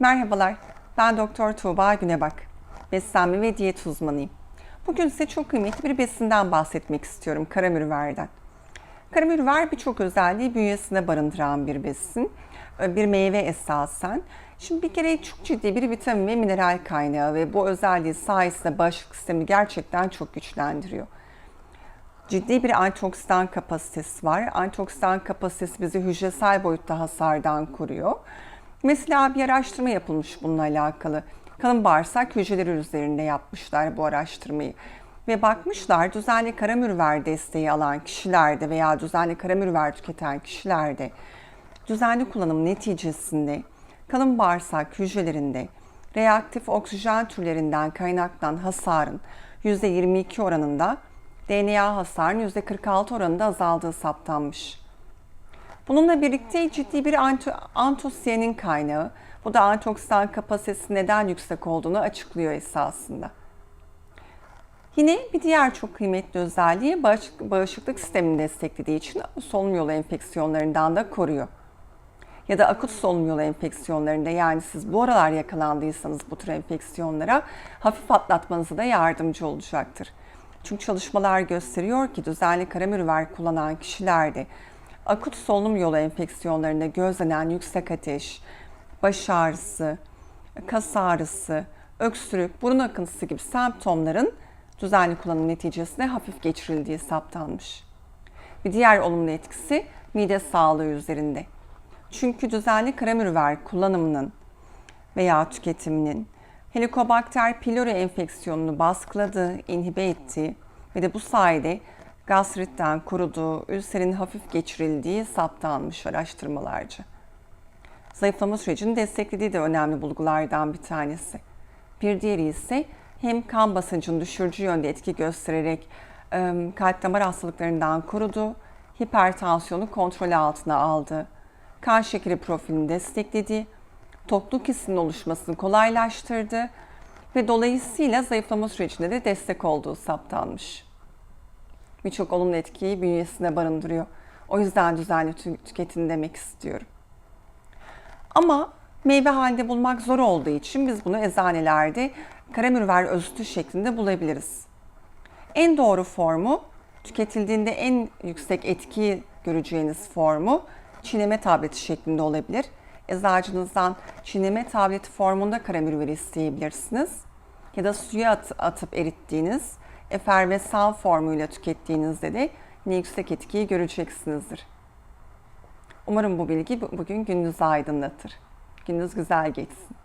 Merhabalar, ben Doktor Tuğba Günebak. Beslenme ve diyet uzmanıyım. Bugün size çok kıymetli bir besinden bahsetmek istiyorum, karamürverden. Karamürver birçok özelliği bünyesinde barındıran bir besin, bir meyve esasen. Şimdi bir kere çok ciddi bir vitamin ve mineral kaynağı ve bu özelliği sayesinde bağışıklık sistemi gerçekten çok güçlendiriyor ciddi bir antioksidan kapasitesi var. Antioksidan kapasitesi bizi hücresel boyutta hasardan koruyor. Mesela bir araştırma yapılmış bununla alakalı. Kalın bağırsak hücreleri üzerinde yapmışlar bu araştırmayı. Ve bakmışlar düzenli karamürver desteği alan kişilerde veya düzenli karamürver tüketen kişilerde düzenli kullanım neticesinde kalın bağırsak hücrelerinde reaktif oksijen türlerinden kaynaklanan hasarın %22 oranında DNA hasarının %46 oranında azaldığı saptanmış. Bununla birlikte ciddi bir antosiyanin kaynağı. Bu da antioksidan kapasitesi neden yüksek olduğunu açıklıyor esasında. Yine bir diğer çok kıymetli özelliği bağışıklık sistemini desteklediği için solunum yolu enfeksiyonlarından da koruyor. Ya da akut solunum yolu enfeksiyonlarında yani siz bu aralar yakalandıysanız bu tür enfeksiyonlara hafif atlatmanıza da yardımcı olacaktır. Çünkü çalışmalar gösteriyor ki düzenli karamürver kullanan kişilerde akut solunum yolu enfeksiyonlarında gözlenen yüksek ateş, baş ağrısı, kas ağrısı, öksürük, burun akıntısı gibi semptomların düzenli kullanım neticesinde hafif geçirildiği saptanmış. Bir diğer olumlu etkisi mide sağlığı üzerinde. Çünkü düzenli karamürver kullanımının veya tüketiminin Helikobakter pylori enfeksiyonunu baskıladığı, inhibe ettiği ve de bu sayede gastritten koruduğu, ülserin hafif geçirildiği saptanmış araştırmalarca. Zayıflama sürecini desteklediği de önemli bulgulardan bir tanesi. Bir diğeri ise hem kan basıncını düşürücü yönde etki göstererek kalp damar hastalıklarından korudu, hipertansiyonu kontrol altına aldı, kan şekeri profilini destekledi, tokluk hissinin oluşmasını kolaylaştırdı ve dolayısıyla zayıflama sürecinde de destek olduğu saptanmış. Birçok olumlu etkiyi bünyesinde barındırıyor. O yüzden düzenli tüketin demek istiyorum. Ama meyve halinde bulmak zor olduğu için biz bunu eczanelerde karamürver özütü şeklinde bulabiliriz. En doğru formu tüketildiğinde en yüksek etkiyi göreceğiniz formu çiğneme tableti şeklinde olabilir eczacınızdan çiğneme tableti formunda karamürveri isteyebilirsiniz. Ya da suya at, atıp erittiğiniz efervesan formuyla tükettiğinizde de yine yüksek etkiyi göreceksinizdir. Umarım bu bilgi bugün gününüzü aydınlatır. Gününüz güzel geçsin.